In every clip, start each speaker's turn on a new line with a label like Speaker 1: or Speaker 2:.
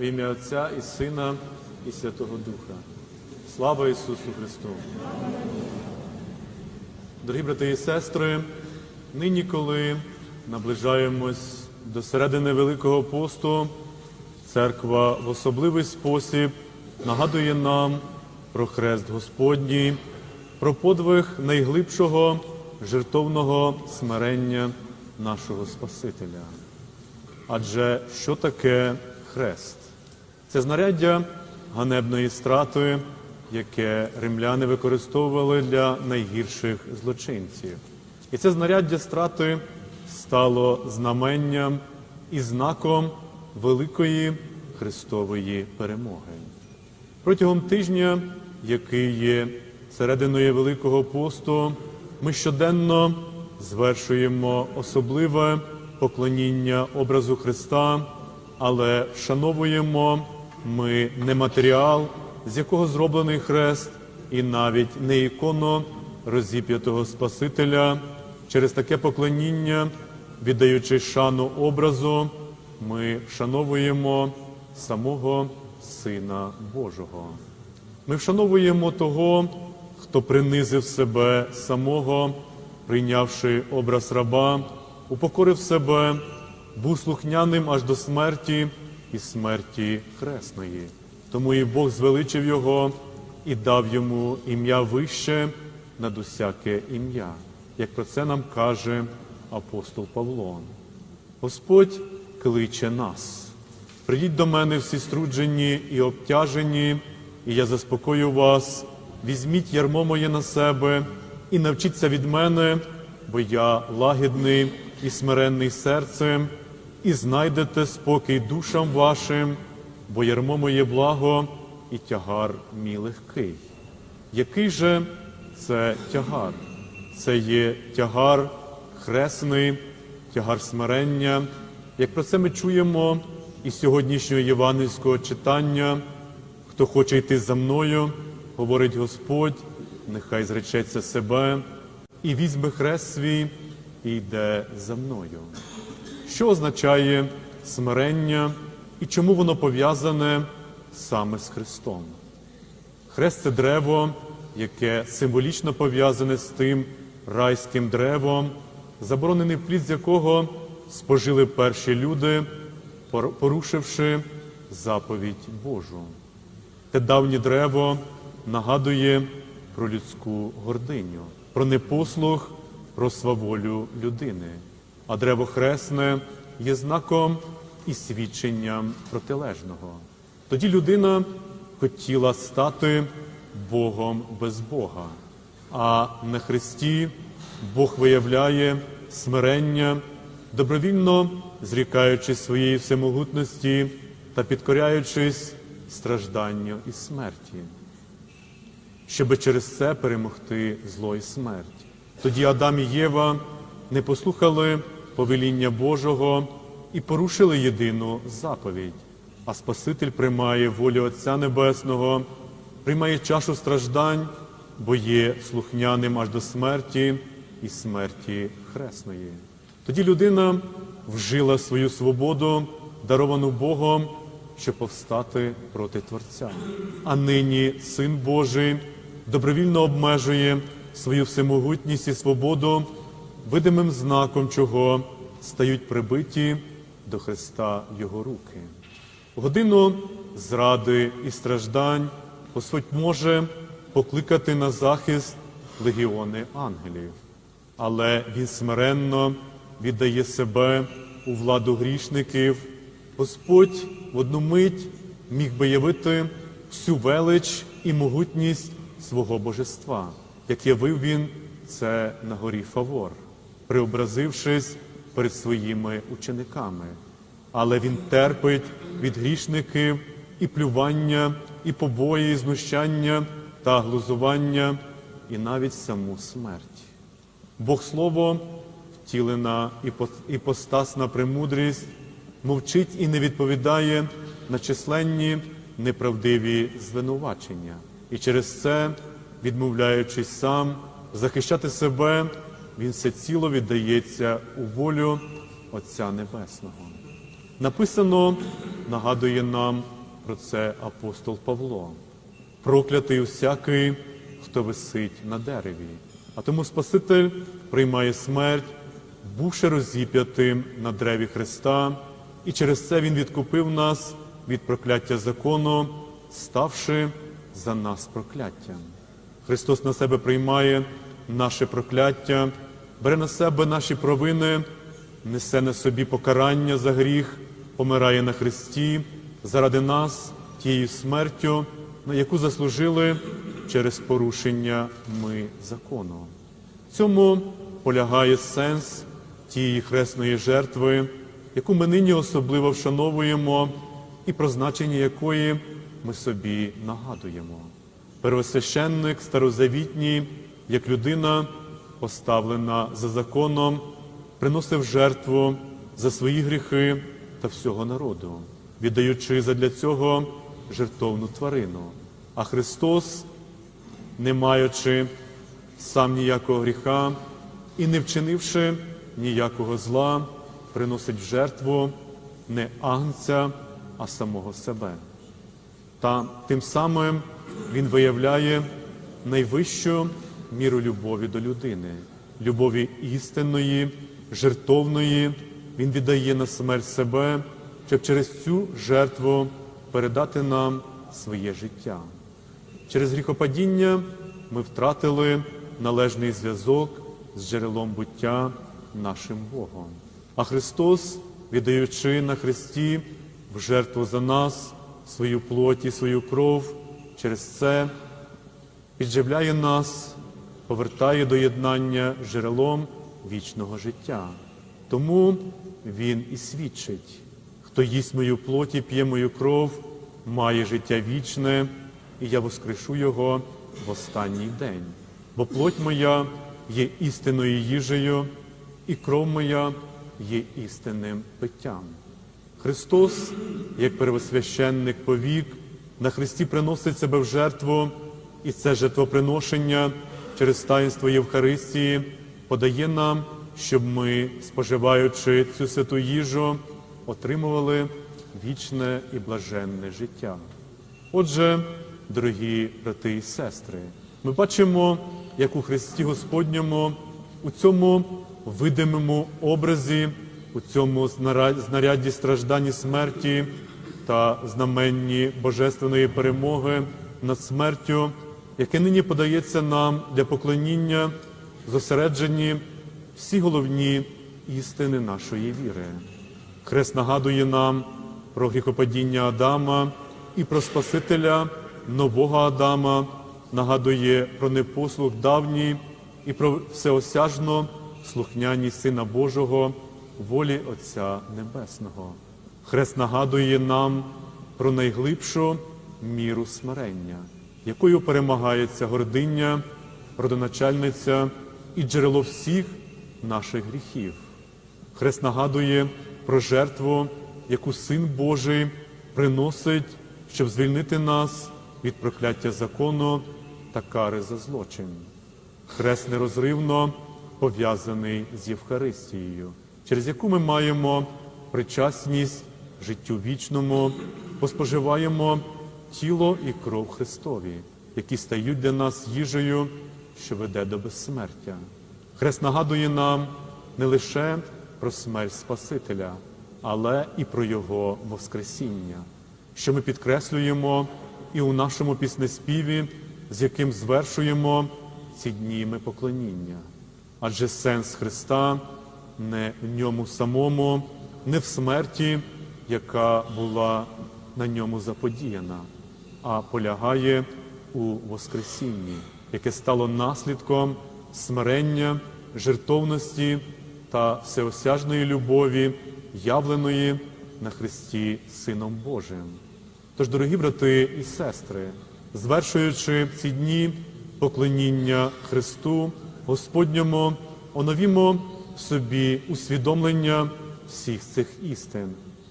Speaker 1: В ім'я Отця і Сина, і Святого Духа. Слава Ісусу Христу! Дорогі брати і сестри, нині, коли наближаємось до середини Великого посту, церква в особливий спосіб нагадує нам про хрест Господній, про подвиг найглибшого жертовного смирення нашого Спасителя. Адже що таке хрест? Це знаряддя ганебної страти, яке римляни використовували для найгірших злочинців. І це знаряддя страти стало знаменням і знаком великої Христової перемоги. Протягом тижня, який є серединою Великого посту, ми щоденно звершуємо особливе поклоніння образу Христа, але вшановуємо ми не матеріал, з якого зроблений хрест, і навіть не ікону розіп'ятого Спасителя. Через таке поклоніння, віддаючи шану образу, ми вшановуємо самого Сина Божого. Ми вшановуємо того, хто принизив себе самого, прийнявши образ раба, упокорив себе, був слухняним аж до смерті і смерті хресної. Тому і Бог звеличив його і дав йому ім'я вище над усяке ім'я, як про це нам каже апостол Павло. Господь кличе нас. Прийдіть до мене всі струджені і обтяжені, і я заспокою вас. Візьміть ярмо моє на себе і навчіться від мене, бо я лагідний і смиренний серцем, і знайдете спокій душам вашим, бо ярмо моє благо і тягар мій легкий. Який же це тягар? Це є тягар хресний, тягар смирення. Як про це ми чуємо із сьогоднішнього євангельського читання, хто хоче йти за мною, говорить Господь, нехай зречеться себе і візьме хрест свій і йде за мною. Що означає смирення і чому воно пов'язане саме з Христом? Хрест це дерево, яке символічно пов'язане з тим райським древом, заборонений плід з якого спожили перші люди, порушивши заповідь Божу. Те давнє древо нагадує про людську гординю, про непослух, про сваволю людини. А древо хресне є знаком і свідченням протилежного. Тоді людина хотіла стати Богом без Бога, а на Христі Бог виявляє смирення, добровільно зрікаючись своєї всемогутності та підкоряючись стражданню і смерті, щоби через це перемогти зло і смерть. Тоді Адам і Єва не послухали повеління Божого і порушили єдину заповідь. А Спаситель приймає волю Отця Небесного, приймає чашу страждань, бо є слухняним аж до смерті і смерті хресної. Тоді людина вжила свою свободу, даровану Богом, щоб повстати проти Творця. А нині Син Божий добровільно обмежує свою всемогутність і свободу, видимим знаком чого стають прибиті до Христа Його руки. Годину зради і страждань Господь може покликати на захист легіони ангелів, але Він смиренно віддає себе у владу грішників. Господь в одну мить міг би явити всю велич і могутність свого божества, як явив він це на горі Фавор, преобразившись перед своїми учениками. Але він терпить від грішників і плювання, і побої, і знущання та глузування, і навіть саму смерть. Бог Слово, втілена іпостасна премудрість, мовчить і не відповідає на численні неправдиві звинувачення. І через це, відмовляючись сам, захищати себе, він всеціло віддається у волю Отця Небесного. Написано нагадує нам про це апостол Павло. Проклятий усякий, хто висить на дереві. А тому Спаситель приймає смерть, бувши розіп'ятим на древі Христа, і через це Він відкупив нас від прокляття закону, ставши за нас прокляттям. Христос на себе приймає наше прокляття, бере на себе наші провини, несе на собі покарання за гріх, помирає на Христі заради нас тією смертю, на яку заслужили через порушення ми закону. В цьому полягає сенс тієї хресної жертви, яку ми нині особливо вшановуємо, і про значення якої ми собі нагадуємо. Первосвященник старозавітній, як людина, поставлена за законом, приносив жертву за свої гріхи та всього народу, віддаючи задля цього жертовну тварину. А Христос, не маючи сам ніякого гріха і не вчинивши ніякого зла, приносить в жертву не агнця, а самого себе. Та тим самим він виявляє найвищу міру любові до людини, любові істинної, жертовної. Він віддає на смерть себе, щоб через цю жертву передати нам своє життя. Через гріхопадіння ми втратили належний зв'язок з джерелом буття нашим Богом. А Христос, віддаючи на Христі в жертву за нас свою плоть і свою кров, через це підживляє нас, повертає до єднання джерелом вічного життя. Тому Він і свідчить, хто їсть мою плоть і п'є мою кров, має життя вічне, і я воскрешу його в останній день. Бо плоть моя є істинною їжею, і кров моя є істинним питтям. Христос, як первосвященник повік, на Христі приносить себе в жертву, і це жертвоприношення через таїнство Євхаристії подає нам, щоб ми, споживаючи цю святу їжу, отримували вічне і блаженне життя. Отже, дорогі брати і сестри, ми бачимо, як у Христі Господньому у цьому видимому образі, у цьому знаряді страждань і смерті та знаменні божественної перемоги над смертю, яке нині подається нам для поклоніння, зосереджені всі головні істини нашої віри. Хрест нагадує нам про гріхопадіння Адама і про Спасителя нового Адама, нагадує про непослух давній і про всеосяжну слухняність Сина Божого, волі Отця Небесного. Хрест нагадує нам про найглибшу міру смирення, якою перемагається гординя, родоначальниця і джерело всіх наших гріхів. Хрест нагадує про жертву, яку Син Божий приносить, щоб звільнити нас від прокляття закону та кари за злочин. Хрест нерозривно пов'язаний з Євхаристією, через яку ми маємо причасність життю вічному, поспоживаємо тіло і кров Христові, які стають для нас їжею, що веде до безсмертя. Хрест нагадує нам не лише про смерть Спасителя, але і про Його Воскресіння, що ми підкреслюємо і у нашому піснеспіві, з яким звершуємо ці дні ми поклоніння. Адже сенс Христа не в ньому самому, не в смерті, яка була на ньому заподіяна, а полягає у Воскресінні, яке стало наслідком смирення, жертовності та всеосяжної любові, явленої на Христі Сином Божим. Тож, дорогі брати і сестри, звершуючи ці дні поклоніння Христу, Господньому, оновімо собі усвідомлення всіх цих істин.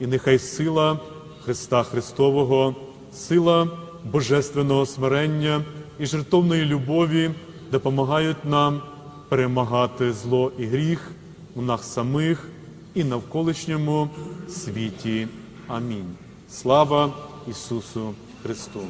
Speaker 1: І нехай сила Христа Христового, сила божественного смирення і жертовної любові допомагають нам перемагати зло і гріх у нас самих і навколишньому світі. Амінь. Слава Ісусу Христу!